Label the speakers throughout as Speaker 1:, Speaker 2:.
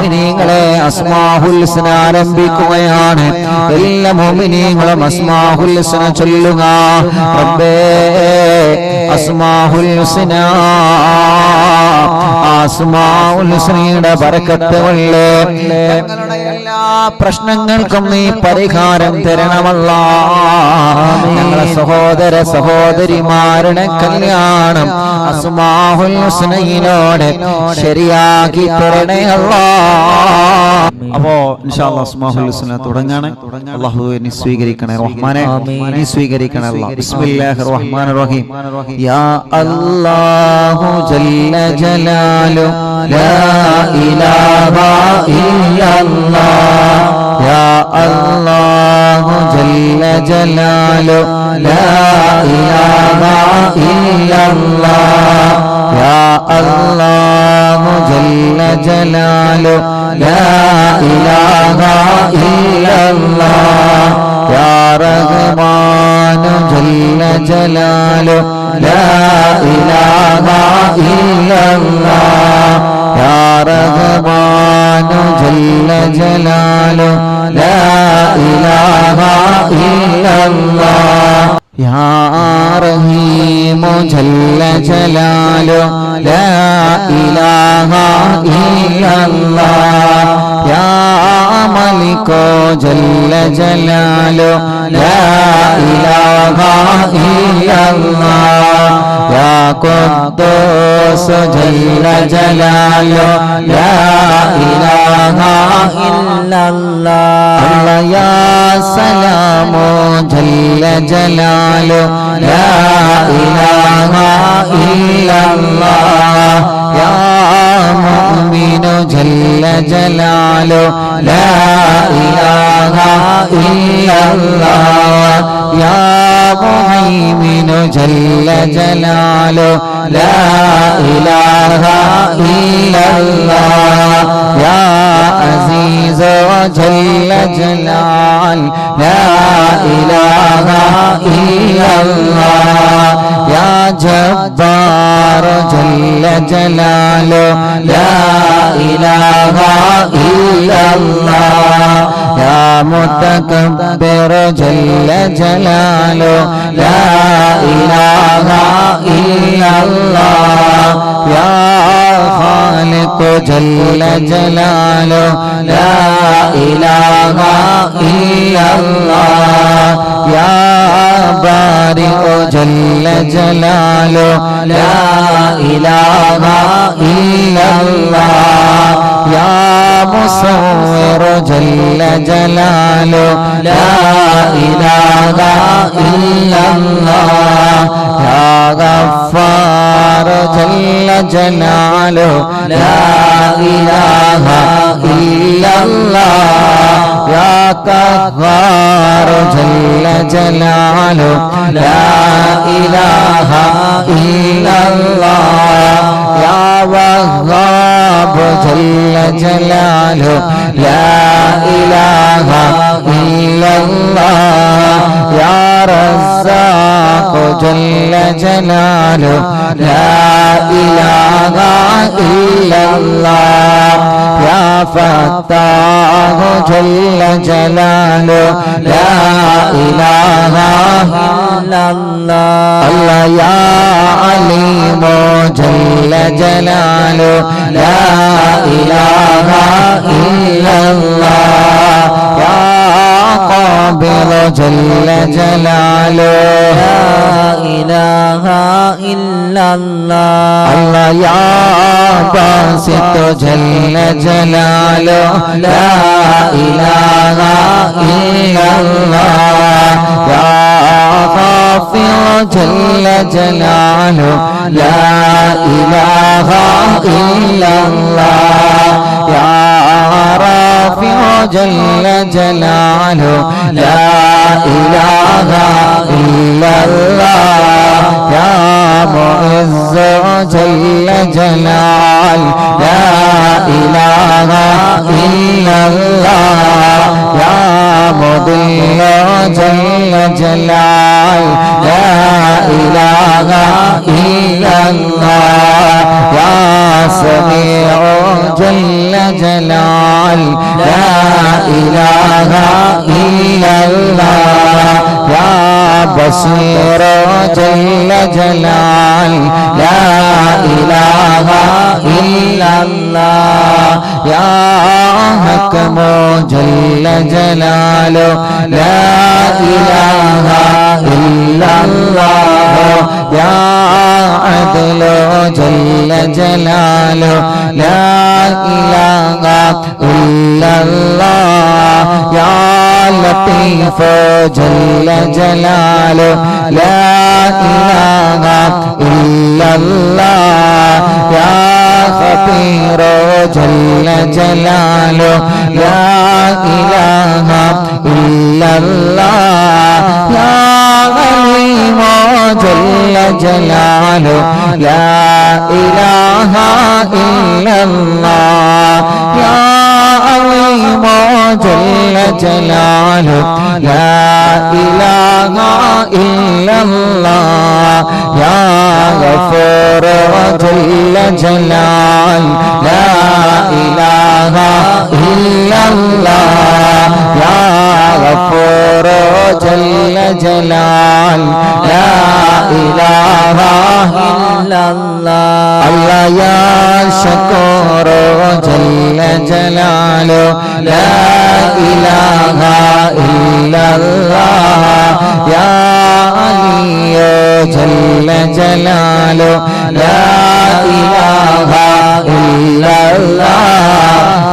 Speaker 1: മോമിനീങ്ങളെ അസ്മാഹുൽസന ആരംഭിക്കുകയാണ്. എല്ലാ മോമിനീങ്ങളും അസ്മാഹുൽസന ചൊല്ലുക. റബ്ബേ അസ്മാഹുൽസന ആസ്മാഉൽസനയുടെ ബറക്കത്ത് കൊള്ളേ. ഞങ്ങളുടെ എല്ലാ പ്രശ്നങ്ങൾക്കും നീ പരിഹാരം തരണമല്ല. ഞങ്ങളെ സഹോദര സഹോദരിമാരുടെ കല്യാണം അസ്മാഹുൽ ഹുസ്നയിലൂടെ ശരിയാക്കി തരണേ അല്ലാ.
Speaker 2: അപ്പോ ഇൻഷാല്ലാ അസ്മാഹുൽ ഹുസ്ന തുടങ്ങാണ്. അള്ളാഹു നീ സ്വീകരിക്കണേ. റഹ്മാനെ നീ സ്വീകരിക്കണേ അല്ലാഹ് ബിസ്മില്ലാഹിർ റഹ്മാനിർ റഹീം.
Speaker 1: യാ അല്ലാഹു ജല്ല ജലാലു ജല്ല ലാ ഇലാഹ ഇല്ലല്ലാഹ് യാ അല്ലാഹു ജല്ല ജലാലു ലാ ഇലാഹ ഇല്ലല്ലാഹ് യാ റഹ്മാനു ജല്ല ജലാലു ലാ ഇലാഹ ഇല്ലല്ലാഹ് യാ ജല്ല ജലാലു ലാ ഇലാഹ ഇല്ലല്ലാഹ് യാ റഹീമു ജല്ല ജലാലു ലാ ഇലാഹ ഇല്ലല്ലാഹ് യാ മലികോ ജല്ല ജലാലു ലാ ജല്ല ജലാലു ജല്ല ലാ ജല്ല ജലാലു ലാ ഇലാഹ ഇല്ലല്ലാഹ് യാ ജല്ല ജലാലോ. ജല്ല ജലാലു. ലാ ഇലാഹ ഇല്ലല്ലാഹ്. യാ ഖാലിഖ് ജല്ല ജലാലോ ലാ ഇലാഹ ഇല്ലല്ലാ യാ ബാരിഉ ജല്ല ജലാലോ ലാ ഇലാഹ ഇല്ലല്ലാ യാ ജലാലു ലാ ഇലാഹ ഇല്ലല്ലാഹ് യാ ഗഫാർ ജല്ല ജലാലു ലാ ഇലാഹ ഇല്ലല്ലാഹ് യാ കഹാർ ജല്ല ജലാലു ലാ ഇലാഹ ഇല്ലല്ലാഹ് യാ വഹ്ഹാബ് ജല്ല ജലാലു ലാ ഇലാഹ ജല്ല ജലാലു ലാ ഇലാഹ ഇല്ലല്ലാഹ് യാ ഫത്താഹ് ജല്ല ജലാലു ലാ ഇലാഹ ഇല്ലല്ലാഹ് അല്ലാ യാ അലീമു ജല്ല ജലാലു ലാ ഇലാഹ ഇല്ലല്ലാഹ് قابل جل جلاله لا إله إلا الله الله يا باسط جل جلاله لا إله إلا الله يا غافر جل جلاله لا إله إلا الله يا رافع جل جلاله لا إله إلا الله يا معز جل جلال لا إله إلا الله يا مضل جل جلال لا إله إلا الله يا سميع جل جلال لا إله إلا الله يا بصير جل جلال لا إله إلا الله يا حكم جل جلاله لا إله إلا الله يا عدل جل جلاله لا إله إلا الله يا لطيف جل جلاله لا إله إلا الله يا خبير جل جلاله لا إله إلا الله يا عليم جل جلاله لا إله إلا الله يا عليم جل جلاله لا إله إلا الله يا غفور جل جلال يا شكور جل جلاله لا إله إلا الله يا علي جل جلاله لا إله إلا الله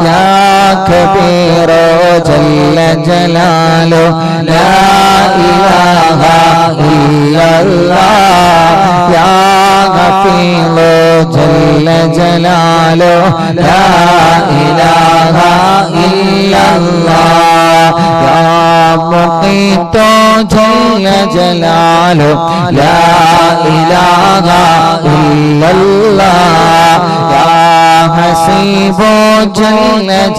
Speaker 1: يا كبير جل جلاله لا إله إلا الله يا غفير ജല്ല ജലാലോ ലാ ഇലാഹ ഇല്ലല്ലാഹ് യാ മുഖീതോ ജലാലോ ലാ ഇലാഹ ഇല്ലല്ലാഹ് യാ ഹസീബോ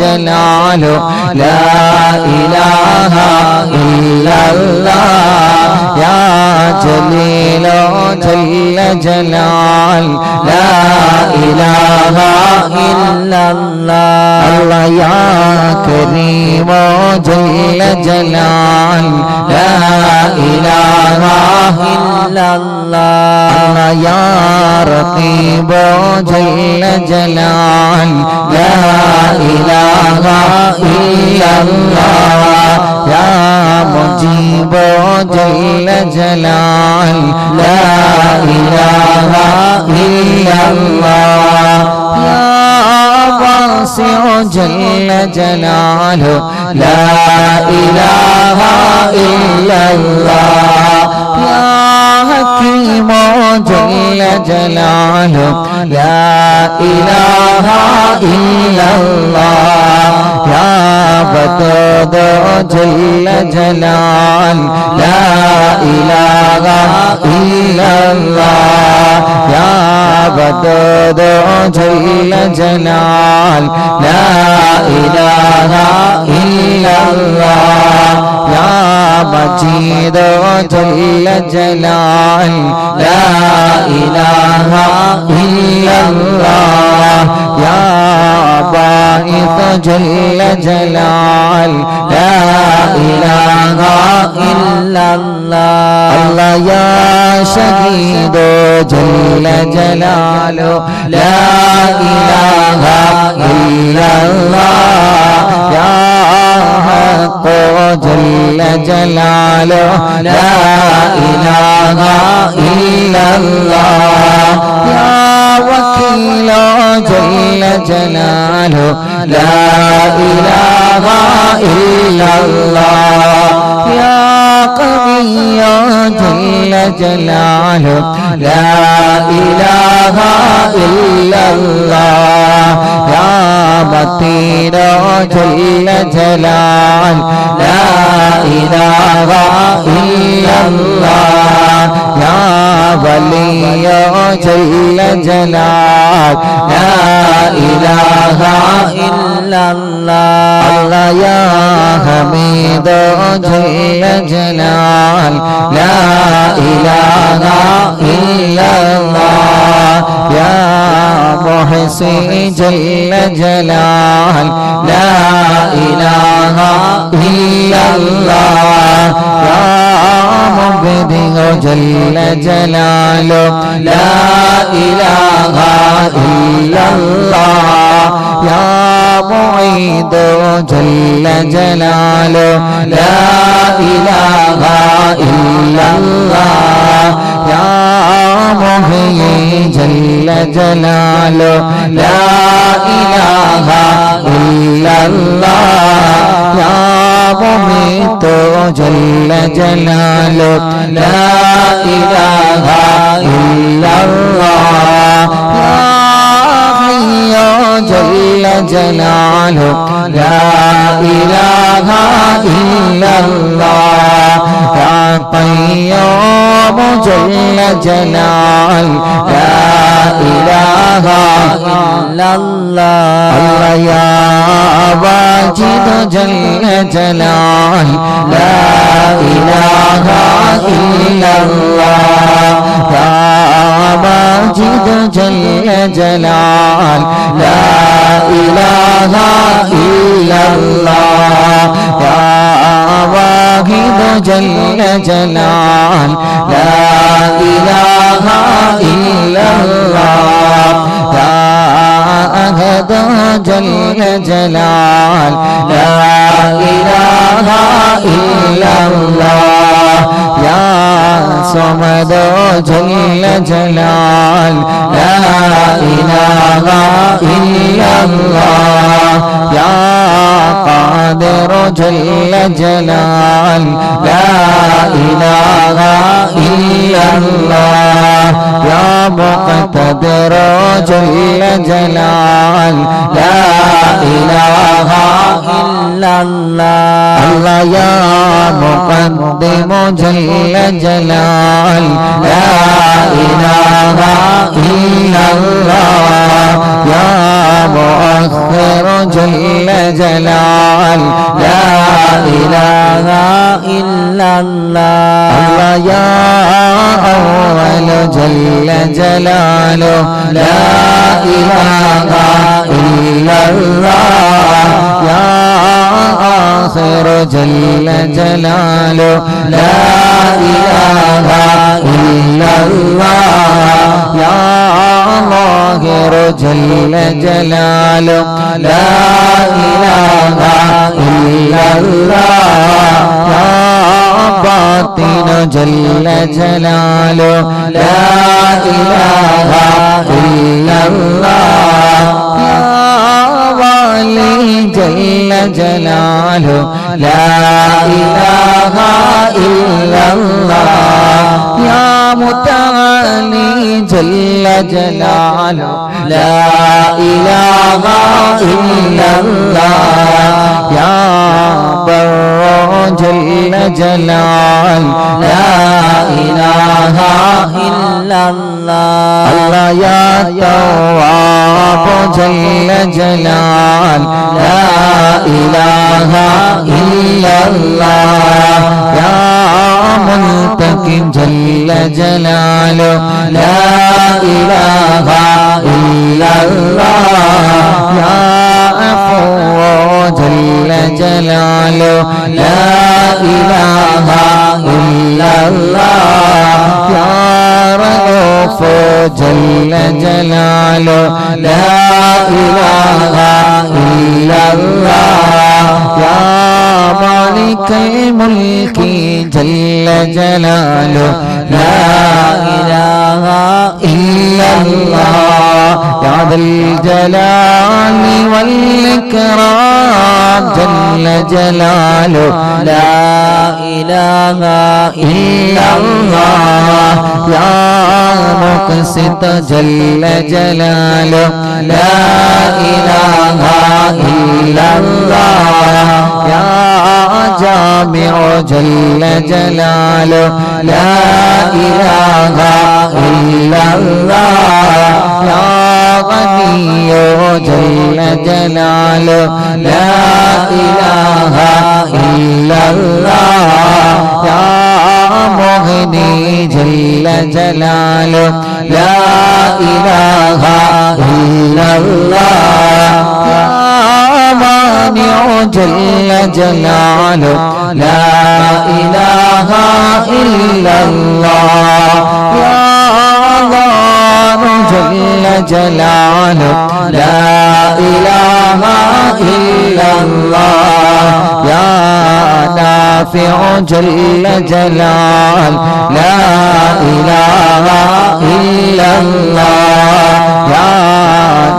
Speaker 1: ജലാലോ ലാ ഇലാഹ ഇല്ലല്ലാഹ് യാ ജലീലോ ജല്ല ജലാൽ ലാ ഇലാഹ ഇല്ലല്ലാഹ്. അല്ലാഹ് യാ കരീമോ ജല്ല ജലാൽ ലാ ഇലാഹ ഇല്ലല്ലാഹ്. അല്ലാഹ് യാ റഖീബോ ജല്ല ജലാൽ ലാ ഇലാഹ ഇല്ലല്ലാഹ്. جل جلال لا إله إلا الله يا مجيب جل جلال لا إله إلا الله يا واسع جل جلاله لا إله إلا الله يا حكيم جل جلاله لا إله إلا الله يا ودود جل جلال لا إله إلا الله يا ودود جل جلال لا إله إلا الله يا മജീദോ ജല്ല ജലാൽ. ലാ ഇലാഹ ഇല്ലല്ലാഹ്. യാ ബാഇത ജല്ല ജലാൽ. ലാ ഇലാഹ ഇല്ലല്ലാഹ്. അല്ലാ യാ ശഹീദോ ജല്ല ജലാലോ. ലാ ഇലാഹ جل جلاله لا إله إلا الله يا وكيل جل جلاله لا إله إلا الله يا قوي جل جلاله لا إله إلا الله يا متين جل جلال لا إله إلا الله يا ولي جل جلال لا إله إلا الله الله يا حميد جل جلال لا إله إلا الله يا محصي جل جلال لا إله إلا الله يا ജല്ല ജലാലോ ലാ ഇലാഹ ഇല്ലല്ലാഹ്. യാ മുഈദ് ജല്ല ജലാലോ ലാ ഇലാഹ ഇല്ലല്ലാഹ്. യാ മുഹയ്യി ജല്ല ജലാലോ ലാ ഇലാഹ ഇല്ലല്ലാഹ്. യാ മുമീൻ إلا الله يا مميت جل جلاله لا إله إلا الله يا حي جل جلاله لا إله إلا الله يا قيوم جل جلال لا إله إلا الله الله يا واجد جل جلال لا إله إلا الله يا واجد جل جلال لا إله إلا الله يا واحد جل جلال جل جلال لا إله إلا الله يا صمد جل جلال لا إله إلا الله يا قادر جل جلال لا إله إلا الله يا مقتدر جل جلال لا إله إلا الله الله يا مقدم جل جلال لا إله إلا الله يا مؤخر جل جلال. لا إله إلا الله. الله يا أول جل جلاله. لا إله إلا الله. يا آخر جل جلاله. لا إله إلا الله. يا ظاهر جل جلاله لا إله إلا الله يا باطن جل جلاله لا إله إلا الله يا والي جل جلاله لا إله إلا الله يا متعالي جل جلاله لا إله إلا الله يا بر جل جلال لا إله إلا الله الله يا تواب جل جلال لا إله إلا الله يا منتقم جل جلاله لا إله إلا الله يا عفو جل جلاله لا إله إلا الله يا رؤوف جل جلاله لا إله إلا الله جل جلاله لا إله إلا الله. يا ذا الجلال والإكرام. ജല്ല ജലാലു ലാ ഇലാഹ ഇല്ലല്ലാഹ്. യാ മുഖ്സിത ജല്ല ജലാലു ലാ ഇലാഹ ഇല്ലല്ലാഹ്. യാ ജാമിഉ ജല്ല ജലാലു ലാ ഇലാഹ ഇല്ലല്ലാഹ്. യാ غنيو جل جلاله لا إله إلا الله يا مغني جل جلاله لا إله إلا الله مانع جل جلاله لا إله إلا الله جلاله لا إله إلا الله يا نافع جل جلال لا إله إلا الله يا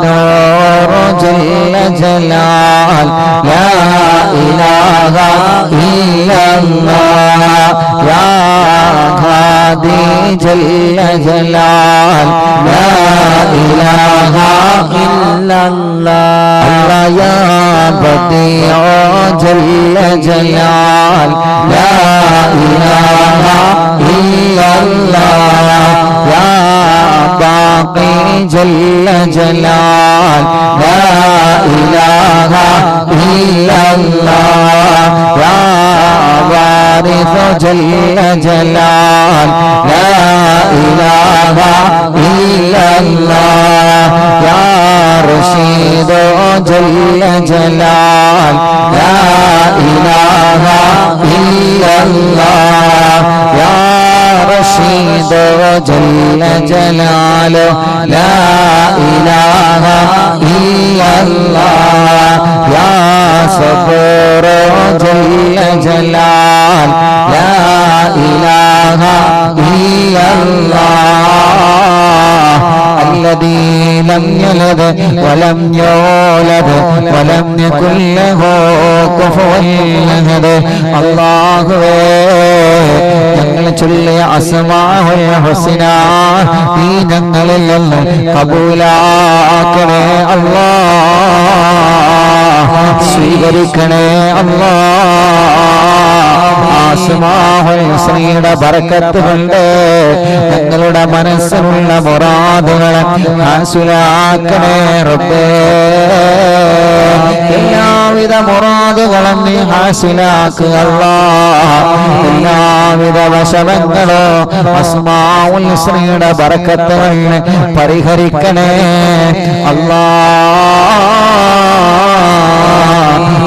Speaker 1: نور جل جلال لا إله إلا الله يا ദേ ജല്ല ജലാൽ ലാ ഇലാഹ ഇല്ലല്ലാഹ്. യാ ബദിഉ ജല്ല ജലാൽ ലാ ഇലാഹ ഇല്ലല്ലാഹ്. യാ ബാഖി ജല്ല ജലാൽ ലാ ഇലാഹ ഇല്ലല്ലാഹ്. യാ إله إلا الله يا وارث جل جلال لا إله إلا الله يا رشيد جل جلال لا إله إلا الله يا رشيد جل جلاله لا إله إلا الله يا صبور جل جلال الذي لم يلد ولم يولد ولم يكن له كفوا أحد الله ഞങ്ങൾ ചൊല്ലിയ അസമാഹുൽ ഹുസ്ന നീ ഞങ്ങളിൽ നിന്ന് കബൂലാക്കണേ അല്ലാ സ്വീകരിക്കണേ അല്ലാ ആസ്മാഹുൽ ഹുസ്നയുടെ ബർക്കത്ത് കൊണ്ട് ഞങ്ങളുടെ മനസ്സിലുള്ള മുറാദുകളെ ഹാസുലാക്കണേ റബ്ബേ. എല്ലാവിധ മുറാദുകളും നീ ഹാസിലാക്കുക എല്ലാവിധ വശവങ്ങളോ അസ്മാഉൽ ഹുസ്നയുടെ ബറക്കത്തുകൾ പരിഹരിക്കണേ. അല്ലാ